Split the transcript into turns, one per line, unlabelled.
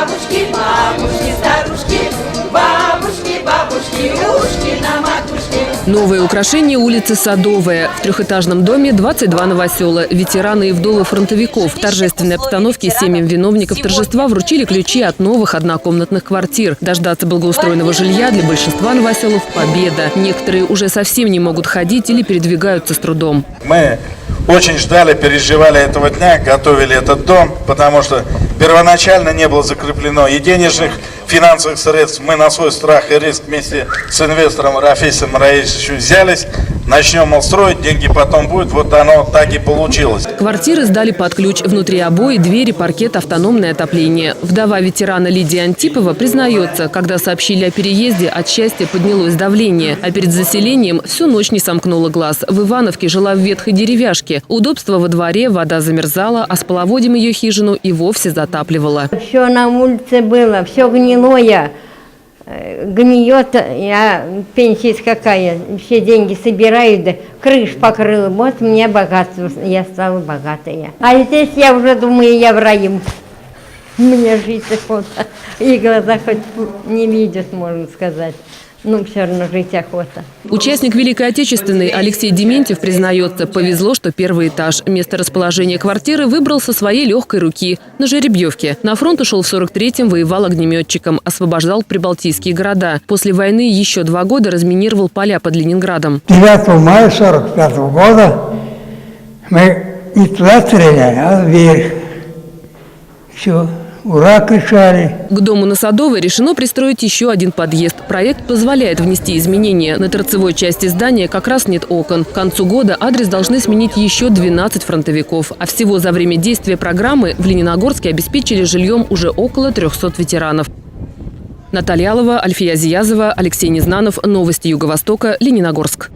Бабушки, бабушки, старушки,
Новое украшение улицы Садовая. В трехэтажном доме 22 новосела. Ветераны и вдовы фронтовиков. В торжественной обстановке семьям виновников торжества вручили ключи от новых однокомнатных квартир. Дождаться благоустроенного жилья для большинства новоселов – победа. Некоторые уже совсем не могут ходить или передвигаются с трудом.
Мы очень ждали, переживали этого дня, готовили этот дом, потому что первоначально не было закреплено и денежных финансовых средств. Мы на свой страх и риск вместе с инвестором Рафисом Раисовичем взялись. Начнем строить, деньги потом будет. Вот оно так и получилось.
Квартиры сдали под ключ. Внутри обои, двери, паркет, автономное отопление. Вдова ветерана Лидия Антипова признается, когда сообщили о переезде, от счастья поднялось давление. А перед заселением всю ночь не сомкнула глаз. В Ивановке жила в ветхой деревяшке. Удобство во дворе, вода замерзала, а с половодьем ее хижину и вовсе затапливала.
Все на улице было, все гнилое. Э, Гниет, я пенсия какая, все деньги собираю, да крыш покрыла. Вот мне богатство, я стала богатая. А здесь я уже думаю, я в раю. Мне жить охота. И глаза хоть не видят, можно сказать. Ну, все равно жить охота.
Участник Великой Отечественной Алексей Дементьев признается, повезло, что первый этаж. Место расположения квартиры выбрал со своей легкой руки на жеребьевке. На фронт ушел в 43-м, воевал огнеметчиком, освобождал прибалтийские города. После войны еще два года разминировал поля под Ленинградом.
9 мая 45 года мы не туда стреляли, а вверх. Все, ура кричали.
К дому на Садовой решено пристроить еще один подъезд. Проект позволяет внести изменения. На торцевой части здания как раз нет окон. К концу года адрес должны сменить еще 12 фронтовиков. А всего за время действия программы в Лениногорске обеспечили жильем уже около 300 ветеранов. Наталья Алова, Альфия Зиязова, Алексей Незнанов. Новости Юго-Востока. Лениногорск.